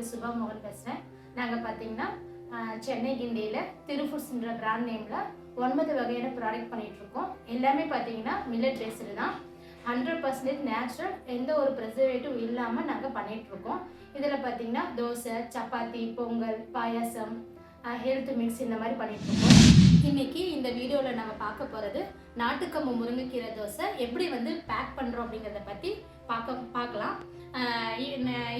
பேர் சுபா மோகன் பேசுகிறேன் நாங்கள் பார்த்தீங்கன்னா சென்னை கிண்டியில் திருஃபுட்ஸ்ன்ற பிராண்ட் நேமில் ஒன்பது வகையான ப்ராடக்ட் பண்ணிகிட்ருக்கோம் எல்லாமே பார்த்தீங்கன்னா மில்லட் பேஸ்டு தான். ஹண்ட்ரட் பர்சன்டேஜ் நேச்சுரல் எந்த ஒரு ப்ரிசர்வேட்டிவ் இல்லாமல் நாங்கள் பண்ணிகிட்ருக்கோம் இதில் பார்த்தீங்கன்னா தோசை சப்பாத்தி பொங்கல் பாயாசம் ஹெல்த் மிக்ஸ் இந்த மாதிரி பண்ணிகிட்ருக்கோம் இன்னைக்கு இந்த வீடியோவில் நம்ம பார்க்க போகிறது நாட்டுக்கம்பு முருங்கைக்கீரை தோசை. எப்படி வந்து பேக் பண்ணுறோம் அப்படிங்கிறத பற்றி பார்க்க பார்க்கலாம்.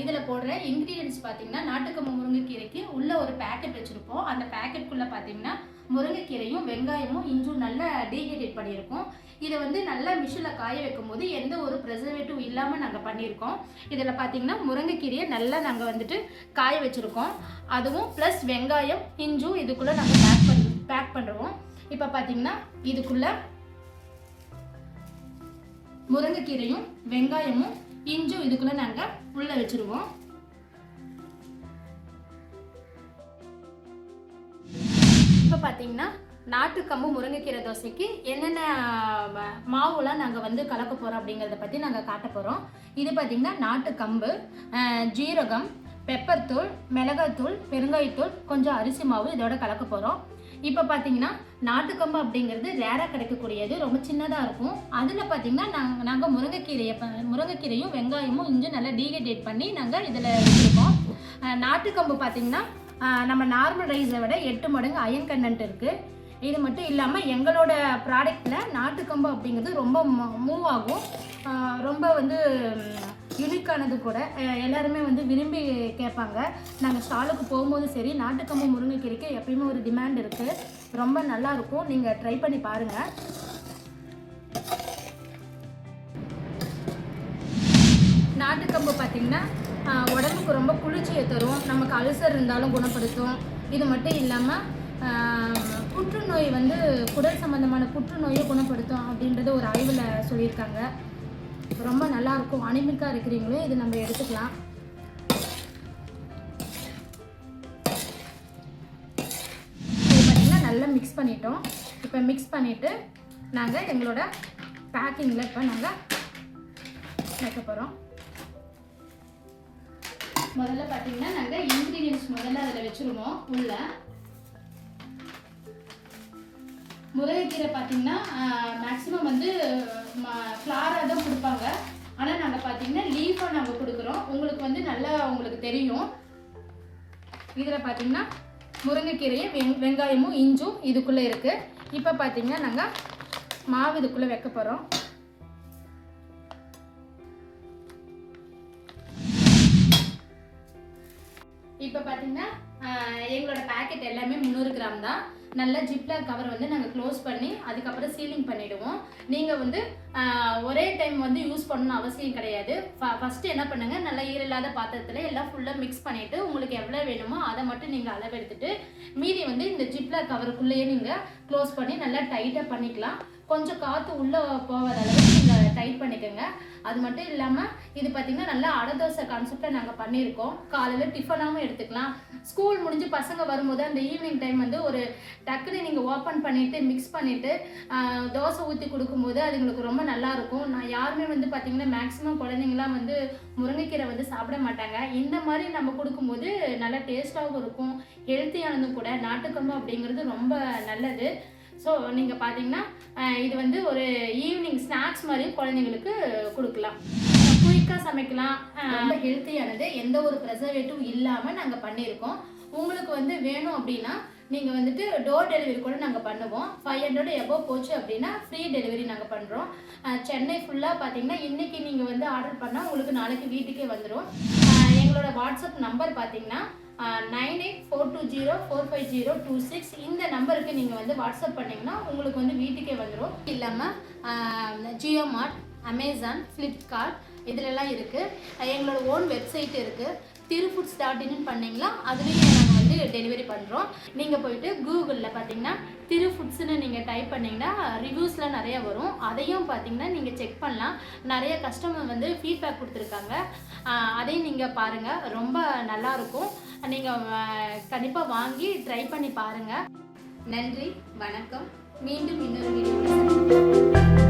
இதில் போடுற இன்க்ரீடியன்ஸ் பார்த்தீங்கன்னா நாட்டுக்கம்பு முருங்கைக்கீரைக்கு உள்ள ஒரு பேக்கெட் வச்சுருப்போம். அந்த பேக்கெட்குள்ளே பார்த்தீங்கன்னா முருங்கைக்கீரையும் வெங்காயமும் இஞ்சும் நல்லா டீஹைட்ரேட் பண்ணியிருக்கோம். இதை வந்து நல்லா மிஷினில் காய வைக்கும் போது எந்த ஒரு ப்ரிசர்வேட்டிவ் இல்லாமல் நாங்கள் பண்ணியிருக்கோம். இதில் பார்த்தீங்கன்னா முருங்கைக்கீரையை நல்லா நாங்கள் வந்துட்டு காய வச்சுருக்கோம். அதுவும் ப்ளஸ் வெங்காயம் இஞ்சும் இதுக்குள்ளே நாங்கள் பேக் பண்ணி பேக் பண்ணுறோம் இப்போ பார்த்தீங்கன்னா இதுக்குள்ளே முருங்கைக்கீரையும் வெங்காயமும் இஞ்சும் இதுக்குள்ளே நாங்கள் உள்ளே வச்சுருவோம். இப்போ பார்த்தீங்கன்னா நாட்டுக்கம்பு முருங்கைக்கீரை தோசைக்கு என்னென்ன மாவுலாம் நாங்கள் வந்து கலக்க போகிறோம் அப்படிங்கிறத பற்றி நாங்கள் காட்ட போகிறோம் இது பார்த்தீங்கன்னா நாட்டுக்கம்பு ஜீரகம் பெப்பர் தூள் மிளகாத்தூள் பெருங்காயத்தூள் கொஞ்சம் அரிசி மாவு இதோட கலக்க போகிறோம் இப்போ பார்த்தீங்கன்னா நாட்டுக்கம்பு அப்படிங்கிறது ரேராக கிடைக்கக்கூடியது ரொம்ப சின்னதாக இருக்கும். அதில் பார்த்தீங்கன்னா நாங்கள் நாங்கள் முருங்கைக்கீரையை முருங்கைக்கீரையும் வெங்காயமும் இஞ்சும் நல்லா டீஹைட்ரேட் பண்ணி நாங்கள் இதில் வச்சுருக்கோம். நாட்டுக்கம்பு பார்த்தீங்கன்னா நம்ம நார்மல் ரைஸை விட எட்டு மடங்கு அயன் கண்டென்ட் இருக்குது இது மட்டும் இல்லாமல் எங்களோட ப்ராடக்டில் நாட்டுக்கம்பு அப்படிங்கிறது ரொம்ப மூவ் ஆகும். ரொம்ப வந்து யூனிக்கானது கூட எல்லாருமே வந்து விரும்பி கேட்பாங்க. நாங்கள் ஸ்டாலுக்கு போகும்போது சரி நாட்டுக்கம்பு முருங்கைக்கீரைக்கு எப்பயுமே ஒரு டிமாண்ட் இருக்குது ரொம்ப நல்லா இருக்கும். நீங்கள் ட்ரை பண்ணி பாருங்கள் நாட்டுக்கம்பு பார்த்திங்கன்னா உடம்புக்கு ரொம்ப குளிர்ச்சியை தரும். நமக்கு அல்சர் இருந்தாலும் குணப்படுத்தும். இது மட்டும் இல்லாமல் புற்றுநோய் வந்து குடல் சம்பந்தமான புற்றுநோயை குணப்படுத்தும் அப்படின்றது ஒரு ஆய்வில் சொல்லியிருக்காங்க. ரொம்ப நல்லா இருக்கும் அனிமிக்காக இருக்கிறீங்களோ இது நம்ம எடுத்துக்கலாம். இது பார்த்திங்கன்னா நல்லா மிக்ஸ் பண்ணிட்டோம். இப்போ மிக்ஸ் பண்ணிவிட்டு நாங்கள் எங்களோட பேக்கிங்கில் இப்போ நாங்கள் வைக்க போகிறோம் முதல்ல பார்த்தீங்கன்னா நாங்கள் இன்க்ரீடியன்ஸ் முதல்ல அதில் வச்சுருவோம். உள்ள முருங்கைக்கீரை பார்த்தீங்கன்னா மேக்ஸிமம் வந்து ஃப்ளாராக தான் கொடுப்பாங்க. ஆனால் நாங்கள் பார்த்தீங்கன்னா லீஃபாக நாங்கள் கொடுக்குறோம். உங்களுக்கு வந்து நல்லா உங்களுக்கு தெரியும். இதில் பார்த்தீங்கன்னா முருங்கைக்கீரையும் வெங் வெங்காயமும் இஞ்சும் இதுக்குள்ளே இருக்குது இப்போ பார்த்தீங்கன்னா நாங்கள் மாவு இதுக்குள்ளே வைக்க போகிறோம் இப்போ பார்த்தீங்கன்னா எங்களோட பேக்கெட் எல்லாமே முந்நூறு கிராம் தான். நல்ல ஜிப்லாக் கவர் வந்து நாங்கள் க்ளோஸ் பண்ணி அதுக்கப்புறம் சீலிங் பண்ணிவிடுவோம் நீங்கள் வந்து ஒரே டைம் வந்து யூஸ் பண்ணணும் அவசியம் கிடையாது. ஃபஸ்ட்டு என்ன பண்ணுங்கள் நல்லா ஈரில்லாத பாத்திரத்தில் எல்லாம் ஃபுல்லாக மிக்ஸ் பண்ணிவிட்டு உங்களுக்கு எவ்வளோ வேணுமோ அதை மட்டும் நீங்கள் அளவெடுத்துட்டு மீதி வந்து இந்த ஜிப்லாக் கவருக்குள்ளேயே நீங்கள் க்ளோஸ் பண்ணி நல்லா டைட்டாக பண்ணிக்கலாம். கொஞ்சம் காற்று உள்ளே போகாத அளவுக்கு நீங்கள் டைட் பண்ணிக்கோங்க. அது மட்டும் இல்லாமல் இது பார்த்திங்கன்னா நல்லா அடதோசை கான்செப்டை நாங்கள் பண்ணியிருக்கோம். காலையில் டிஃபனாகவும் எடுத்துக்கலாம். ஸ்கூல் முடிஞ்சு பசங்க வரும்போது அந்த ஈவினிங் டைம் வந்து ஒரு டக்குன்னு நீங்கள் ஓப்பன் பண்ணிவிட்டு மிக்ஸ் பண்ணிவிட்டு தோசை ஊற்றி கொடுக்கும்போது அதுங்களுக்கு ரொம்ப நல்லாயிருக்கும் நான் யாருமே வந்து பார்த்திங்கன்னா மேக்ஸிமம் குழந்தைங்களாம் வந்து முருங்கைக்கீரை வந்து சாப்பிட மாட்டாங்க. இந்த மாதிரி நம்ம கொடுக்கும்போது நல்லா டேஸ்ட்டாகவும் இருக்கும் ஹெல்த்தியானதும் கூட நாட்டுக்கம்பு அப்படிங்கிறது ரொம்ப நல்லது. ஸோ நீங்கள் பார்த்தீங்கன்னா இது வந்து ஒரு ஈவினிங் ஸ்நாக்ஸ் மாதிரி குழந்தைங்களுக்கு கொடுக்கலாம். குயிக்காக சமைக்கலாம். ரொம்ப ஹெல்த்தியானது. எந்த ஒரு ப்ரெசர்வேட்டிவ் இல்லாமல் நாங்கள் பண்ணியிருக்கோம். உங்களுக்கு வந்து வேணும் அப்படின்னா நீங்கள் வந்துட்டு டோர் டெலிவரி கூட நாங்கள் பண்ணுவோம். ஃபைவ் ஹண்ட்ரட் எபோவ் போச்சு அப்படின்னா ஃப்ரீ டெலிவரி நாங்கள் பண்ணுறோம் சென்னை ஃபுல்லாக பார்த்தீங்கன்னா இன்றைக்கி நீங்கள் வந்து ஆர்டர் பண்ணால் உங்களுக்கு நாளைக்கு வீட்டுக்கே வந்துடும் எங்களோட வாட்ஸ்அப் நம்பர் பார்த்தீங்கன்னா nine eight four two zero four five zero two six இந்த நம்பருக்கு நீங்கள் வந்து வாட்ஸ்அப் பண்ணிங்கன்னா உங்களுக்கு வந்து வீட்டுக்கே வந்துடும் இல்லாமல் ஜியோ மார்ட் அமேசான் ஃப்ளிப்கார்ட் இதிலெல்லாம் இருக்குது எங்களோட ஓன் வெப்சைட் இருக்குது திருஃபுட்ஸ் டாட் இன் பண்ணிங்களா அதுலேயும் நாங்கள் வந்து டெலிவரி பண்ணுறோம் நீங்கள் போயிட்டு கூகுளில் பார்த்தீங்கன்னா திருஃபுட்ஸ்னு நீங்கள் டைப் பண்ணிங்கன்னா ரிவ்யூஸ்லாம் நிறைய வரும். அதையும் பார்த்தீங்கன்னா நீங்கள் செக் பண்ணலாம். நிறைய கஸ்டமர் வந்து ஃபீட்பேக் கொடுத்துருக்காங்க. அதையும் நீங்கள் பாருங்கள் ரொம்ப நல்லாயிருக்கும் நீங்கள் கண்டிப்பாக வாங்கி ட்ரை பண்ணி பாருங்கள் நன்றி வணக்கம். மீண்டும் இன்னொரு வீடியோ